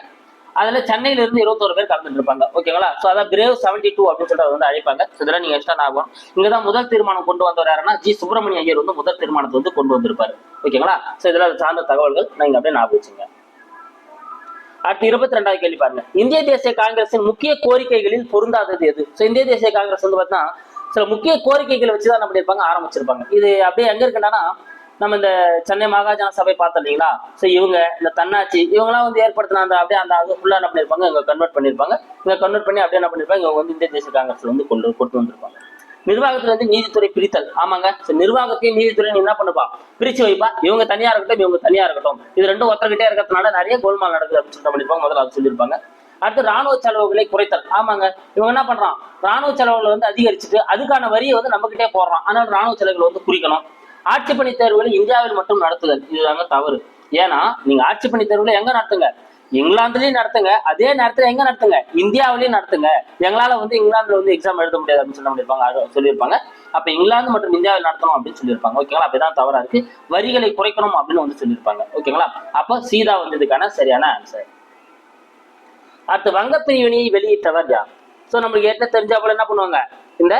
அதுல சென்னையில இருந்து இருபத்தோரு பேர் கலந்துட்டு இருப்பாங்க ஓகேங்களா சோ அதான் பிரேவ் செவன்டி டூ அப்படின்னு சொல்லிட்டு அதை வந்து அழைப்பாங்க. இதெல்லாம் நீங்க எக்ஸ்ட்ரா ஆகும் இங்கதான் முதல் தீர்மானம் கொண்டு வந்தவர் யாருன்னா ஜி. சுப்பிரமணிய ஐயர் வந்து முதல் தீர்மானத்தை வந்து கொண்டு வந்திருப்பாரு. ஓகேங்களா சோ இதெல்லாம் சார்ந்த தகவல்கள் நீங்க அப்படியே ஞாபகம் வச்சுங்க அடுத்து இருபத்தி ரெண்டாவது கேள்வி பாருங்க. இந்திய தேசிய காங்கிரசின் முக்கிய கோரிக்கைகளில் பொருந்தாதது எது? சோ இந்திய தேசிய காங்கிரஸ் வந்து பார்த்தீங்கன்னா சில முக்கிய கோரிக்கைகளை வச்சுதான் என்ன பண்ணியிருப்பாங்க ஆரம்பிச்சிருப்பாங்க. இது அப்படியே எங்க இருக்குன்னா நம்ம இந்த சென்னை மகாஜன சபை பார்த்தோம் இல்லைங்களா? ஸோ இவங்க இந்த தன்னாட்சி இவங்கெல்லாம் வந்து ஏற்படுத்தின அந்த அப்படியே அந்த அது ஃபுல்லாக என்ன பண்ணியிருப்பாங்க இங்கே கன்வெர்ட் பண்ணியிருப்பாங்க இங்கே கன்வெர்ட் பண்ணி அப்படியே என்ன பண்ணியிருப்பாங்க இவங்க வந்து இந்திய தேசிய காங்கிரஸ்ல வந்து கொண்டு கொண்டு வந்திருப்பாங்க. நிர்வாகத்துல வந்து நீதித்துறை பிரித்தல். ஆமாங்க. நிர்வாகத்தையும் நீதித்துறை நீ என்ன பண்ணுப்பா? பிரிச்சு வைப்பா. இவங்க தனியா இருக்கட்டும் இவங்க தனியா இருக்கட்டும். இது ரெண்டும் ஒருத்தர்கிட்டே இருக்கிறதுனால நிறைய கோல்மால் நடக்குது அப்படின்னு சொல்லி பண்ணிருப்பாங்க. முதல்ல அது சொல்லியிருப்பாங்க. அடுத்து ராணுவ செலவுகளை குறைத்தல். ஆமாங்க. இவங்க என்ன பண்றான்? ராணுவ செலவுகளை வந்து அதிகரிச்சுட்டு அதுக்கான வரியை வந்து நம்ம கிட்டே போடுறான். ஆனால் ராணுவ செலவுகளை வந்து குறிக்கணும். ஆட்சி பணி தேர்வுகளை இந்தியாவில் மட்டும் நடத்துதல். இதுதாங்க தவறு. ஏன்னா நீங்க ஆட்சி பணி தேர்வுகளை எங்க நடத்துங்க? இங்கிலாந்துலயும் நடத்துங்க அதே நேரத்துல எங்க நடத்துங்க? இந்தியாவிலயும் நடத்துங்க. எங்களால வந்து இங்கிலாந்துல வந்து எக்ஸாம் எழுத முடியாது அப்படின்னு சொல்ல முடியிருப்பாங்க. சொல்லியிருப்பாங்க. அப்ப இங்கிலாந்து மற்றும் இந்தியாவில் நடத்தணும் அப்படின்னு சொல்லியிருப்பாங்க. ஓகேங்களா அப்பதான் தவறா இருக்கு. வரிகளை குறைக்கணும் அப்படின்னு வந்து சொல்லியிருப்பாங்க. ஓகேங்களா அப்ப சீதா வந்து இதுக்கான சரியான ஆன்சர் அடுத்து வங்க பிரிவினையை வெளியிட்டவர் யார்? சோ நம்மளுக்கு ஏற்ற தெரிஞ்சா போல என்ன பண்ணுவாங்க? இந்த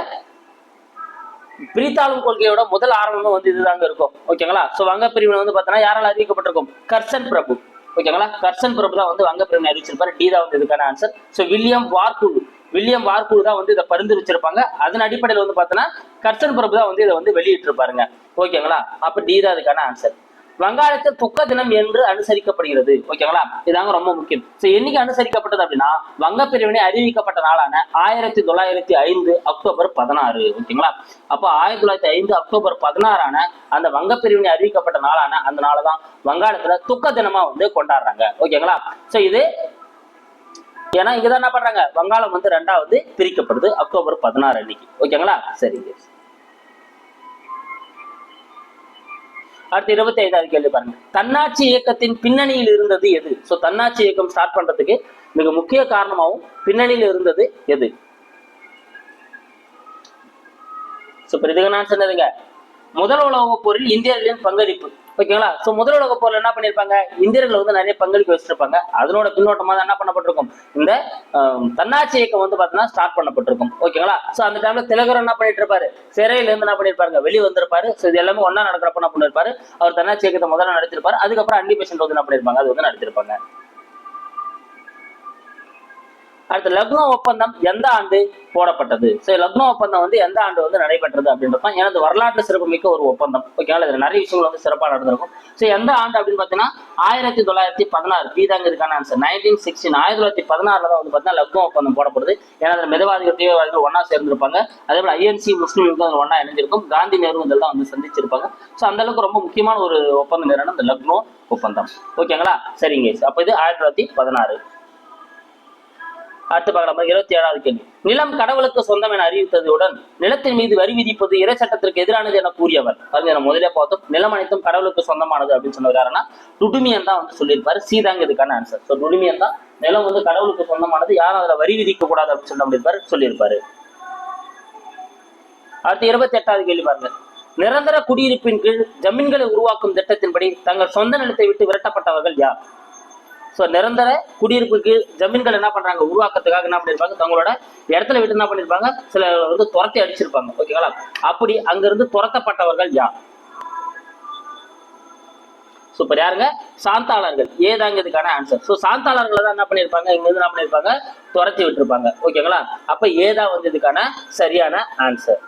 பிரித்தாளும் கொள்கையோட முதல் ஆரம்பமும் வந்து இதுதாங்க இருக்கும். ஓகேங்களா சோ வங்க பிரிவினை வந்து பாத்தீங்கன்னா யாரால அறிவிக்கப்பட்டிருக்கும்? கர்சன் பிரபு. ஓகேங்களா கர்சன் பிரபு தான் வந்து வங்க பிரிவினை அறிவிச்சிருப்பாரு. டி தான் வந்து இதுக்கான ஆன்சர் சோ வில்லியம் வார்குழு. வில்லியம் வார்குழு தான் வந்து இதை பரிந்துரைச்சிருப்பாங்க அதன் அடிப்படையில் வந்து பார்த்தோன்னா கர்சன் பிரபு தான் வந்து இதை வந்து வெளியிட்டிருப்பாருங்க. ஓகேங்களா அப்ப டி தான் அதுக்கான ஆன்சர் வங்காளத்தில் துக்க தினம் என்று அனுசரிக்கப்படுகிறது. ஓகேங்களா? இதாங்க ரொம்ப முக்கியம். சோ என்னைக்கு அனுசரிக்கப்பட்டது அப்படின்னா வங்க பிரிவினை அறிவிக்கப்பட்ட நாளான ஆயிரத்தி தொள்ளாயிரத்தி ஐந்து அக்டோபர் பதினாறு. ஓகேங்களா? அப்போ ஆயிரத்தி தொள்ளாயிரத்தி ஐந்து அக்டோபர் பதினாறான அந்த வங்க பிரிவினை அறிவிக்கப்பட்ட நாளான அந்த நாளை தான் வங்காளத்துல துக்க தினமா வந்து கொண்டாடுறாங்க. ஓகேங்களா? சோ இது ஏன்னா இங்கதான் என்ன பண்றாங்க? வங்காளம் வந்து ரெண்டாவது பிரிக்கப்படுது அக்டோபர் பதினாறு அன்னைக்கு. ஓகேங்களா? சரிங்க. அடுத்து இருபத்தி ஐந்தாவது கேள்வி பாருங்க. தன்னாட்சி இயக்கத்தின் பின்னணியில் இருந்தது எது? சோ தன்னாட்சி இயக்கம் ஸ்டார்ட் பண்றதுக்கு மிக முக்கிய காரணமாகவும் பின்னணியில் இருந்தது எது? சோ இதுக்கு நான் சொன்னதுங்க. முதல் உலகப் போரில் இந்தியர்களின் பங்களிப்பு. ஓகேங்களா? சோ முதல் உலக போர்ல என்ன பண்ணிருப்பாங்க? இந்தியர்கள் வந்து நிறைய பங்களிப்பு வச்சிருப்பாங்க. அதனோட பின்னோட்டமா என்ன பண்ணப்பட்டிருக்கும்? இந்த தன்னாட்சி இயக்கம் வந்து பாத்தீங்கன்னா ஸ்டார்ட் பண்ணப்பட்டிருக்கும். ஓகேங்களா? சோ அந்த டைம்ல திலகர் என்ன பண்ணிட்டு இருப்பாரு சிறையில இருந்து என்ன பண்ணியிருப்பாங்க வெளியே வந்திருப்பாரு. ஸோ இது எல்லாமே ஒன்னா நடக்கிறப்ப என்ன பண்ணிருப்பாரு? அவர் தன்னாட்சி இயக்கத்தை முதல்ல நடத்திருப்பாரு. அதுக்கப்புறம் அன்னி பெசன்ட் வந்து என்ன பண்ணிருப்பாங்க? அது வந்து நடத்திருப்பாங்க. அடுத்து லக்னோ ஒப்பந்தம் எந்த ஆண்டு போடப்பட்டது? ஸோ லக்னோ ஒப்பந்தம் வந்து எந்த ஆண்டு வந்து நடைபெற்றது அப்படின்றப்ப ஏன்னா இது வரலாற்று சிறப்புமிக்க ஒரு ஒப்பந்தம். ஓகேங்களா இதுல நிறைய விஷயங்கள் வந்து சிறப்பாக நடந்திருக்கும். ஸோ எந்த ஆண்டு அப்படின்னு பார்த்தீங்கன்னா ஆயிரத்தி தொள்ளாயிரத்தி பதினாறு. பீதாங்க இருக்கான ஆன்சர் நைன்டீன் சிக்ஸ்டீன் ஆயிரத்தி தொள்ளாயிரத்தி பதினாறுல தான் வந்து பார்த்தீங்கன்னா லக்னோ ஒப்பந்தம் போடப்படுது. ஏன்னா அதில் மிதவாதிகள் தீவிரவாதிகள் ஒன்னா சேர்ந்திருப்பாங்க. அதே போல ஐஎன்சி முஸ்லீம் வந்து அதில் இணைஞ்சிருக்கும். காந்தி நேரு இதெல்லாம் வந்து சந்திச்சிருப்பாங்க. ஸோ அந்த அளவுக்கு ரொம்ப முக்கியமான ஒரு ஒப்பந்தம் என்னன்னா இந்த லக்னோ ஒப்பந்தம். ஓகேங்களா சரிங்க. அப்போ இது ஆயிரத்தி தொள்ளாயிரத்தி பதினாறு. அடுத்து பார்க்கலாம். இருபத்தி ஏழாவது கேள்வி. நிலம் கடவுளுக்கு சொந்தம் என அறிவித்ததுடன் நிலத்தின் மீது வரி விதிப்பது இறை சட்டத்திற்கு எதிரானது என கூறியவர். அது நம்ம முதலே பார்த்தோம். நிலம் அனைத்தும் கடவுளுக்கு சொந்தமானது அப்படின்னு சொன்னாருன்னா டுடுமியன் தான் வந்து சொல்லியிருப்பாரு. சீதாங்க இதுக்கான ஆன்சர் ஸோ டுடுமியன் தான் நிலம் வந்து கடவுளுக்கு சொந்தமானது யாரும் அதுல வரி விதிக்க கூடாது அப்படின்னு சொல்ல முடியிருப்பாரு சொல்லியிருப்பாரு. அடுத்து இருபத்தி எட்டாவது கேள்வி பாருங்க. நிரந்தர குடியிருப்பின் கீழ் ஜமீன்களை உருவாக்கும் திட்டத்தின்படி தங்கள் சொந்த நிலத்தை விட்டு விரட்டப்பட்டவர்கள் யார்? ஸோ நிரந்தர குடியிருப்புக்கு ஜமீன்கள் என்ன பண்றாங்க? உருவாக்கத்துக்காக என்ன பண்ணிருப்பாங்க? தங்களோட இடத்துல விட்டு என்ன பண்ணிருப்பாங்க? சில வந்து துரத்தி அடிச்சிருப்பாங்க. ஓகேங்களா அப்படி அங்கிருந்து துரத்தப்பட்டவர்கள் யார்? சூப்பர் யாருங்க? சாந்தாளர்கள். ஏதாங்க இதுக்கான ஆன்சர் ஸோ சாந்தாளர்களை தான் என்ன பண்ணிருப்பாங்க? இங்க இருந்து என்ன பண்ணிருப்பாங்க? துரத்தி விட்டுருப்பாங்க. ஓகேங்களா அப்ப ஏதா வந்து இதுக்கான சரியான ஆன்சர்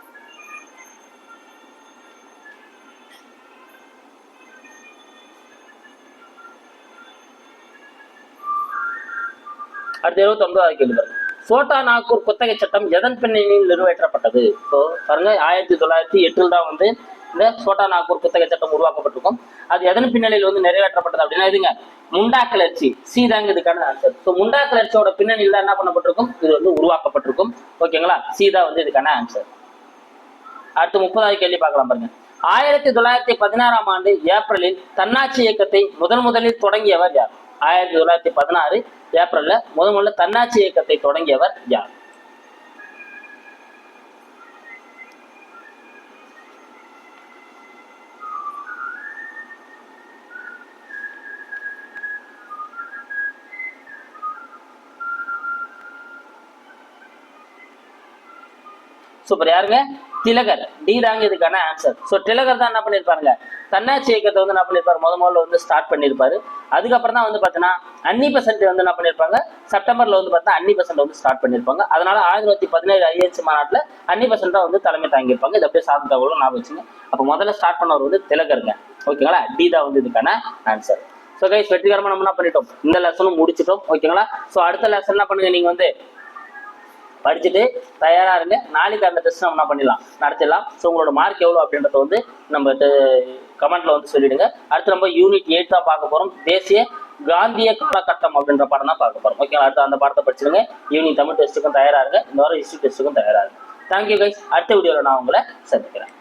அடுத்து இருபத்தி ஒன்பதாவது கேள்வி பாருங்க. சோட்டா நாக்கூர் குத்தகை சட்டம் எதன் பின்னணியில் நிறைவேற்றப்பட்டது? ஸோ பாருங்க ஆயிரத்தி தொள்ளாயிரத்தி எட்டில் தான் வந்து இந்த சோட்டா நாக்கூர் குத்தகை சட்டம் உருவாக்கப்பட்டிருக்கும். அது எதன் பின்னணியில் வந்து நிறைவேற்றப்பட்டது அப்படின்னா இதுங்க முண்டா கிளர்ச்சி. சி தாங்க இதுக்கான ஆன்சர் ஸோ முண்டா கிளர்ச்சியோட பின்னணியில் தான் என்ன பண்ணப்பட்டிருக்கும்? இது வந்து உருவாக்கப்பட்டிருக்கும். ஓகேங்களா? சி தான் வந்து இதுக்கான ஆன்சர் அடுத்து முப்பதாவது கேள்வி பார்க்கலாம் பாருங்க. ஆயிரத்தி தொள்ளாயிரத்தி பதினாறாம் ஆண்டு ஏப்ரலில் தன்னாட்சி இயக்கத்தை முதன் முதலில் தொடங்கியவர் யார்? ஆயிரத்தி தொள்ளாயிரத்தி பதினாறு ஏப்ரல்ல முதன் முதல்ல தன்னாட்சி இயக்கத்தை தொடங்கியவர் யார்? சூப்பர். யாருங்க? திலகர். டி தாங்க இதுக்கான ஆன்சர் ஸோ திலகர் தான் என்ன பண்ணியிருப்பாருங்க தன்னாட்சி இயக்கத்தை வந்து என்ன பண்ணியிருப்பாரு முத முதல்ல வந்து ஸ்டார்ட் பண்ணியிருப்பாரு அதுக்கப்புறம் தான் வந்து பார்த்தீங்கன்னா அன்னி பெசன்ட் வந்து என்ன பண்ணியிருப்பாங்க செப்டம்பர்ல வந்து பார்த்தா அன்னி பெசன்ட் வந்து ஸ்டார்ட் பண்ணியிருப்பாங்க அதனால ஆயிரத்தி தொள்ளாயிரத்தி பதினேழு ஐஎன்சி மாநாட்டில் அன்னி பெசன்ட் தான் வந்து தலைமை தாங்கியிருப்பாங்க. இது அப்படியே சார்ந்த தகவலும் நான் வச்சுங்க. அப்போ முதல்ல ஸ்டார்ட் பண்ணவர் வந்து திலகருங்க. ஓகேங்களா? டி தான் வந்து இதுக்கான ஆன்சர் ஸோ கைஸ் வெற்றிகரமாக நம்ம என்ன பண்ணிட்டோம்? இந்த லெசனும் முடிச்சிட்டோம். ஓகேங்களா? ஸோ அடுத்த லெசன் என்ன பண்ணுங்க? நீங்க வந்து படிச்சுட்டு தயாராக இருங்க நாளைக்கு அந்த டெஸ்ட் நம்ம என்ன பண்ணிடலாம்? நடத்திடலாம். ஸோ உங்களோட மார்க் எவ்வளோ அப்படின்றத வந்து நம்ம கமெண்ட்ல வந்து சொல்லிடுங்க. அடுத்து நம்ம யூனிட் எயிட் தான் பார்க்க போகிறோம் தேசிய காந்திய காலகட்டம் அப்படின்ற படம் தான் பார்க்க போகிறோம் ஓகே அடுத்து அந்த படத்தை படிச்சிருங்க ஈவினிங் தமிழ் டெஸ்ட்டுக்கும் தயாராக இருங்க. இந்த வாரம் ஹிஸ்ட்ரி டெஸ்ட்டுக்கும் தயாராக இருங்க. தேங்க்யூ கைஸ் அடுத்த வீடியோவில் நான் உங்களை சந்திக்கிறேன்.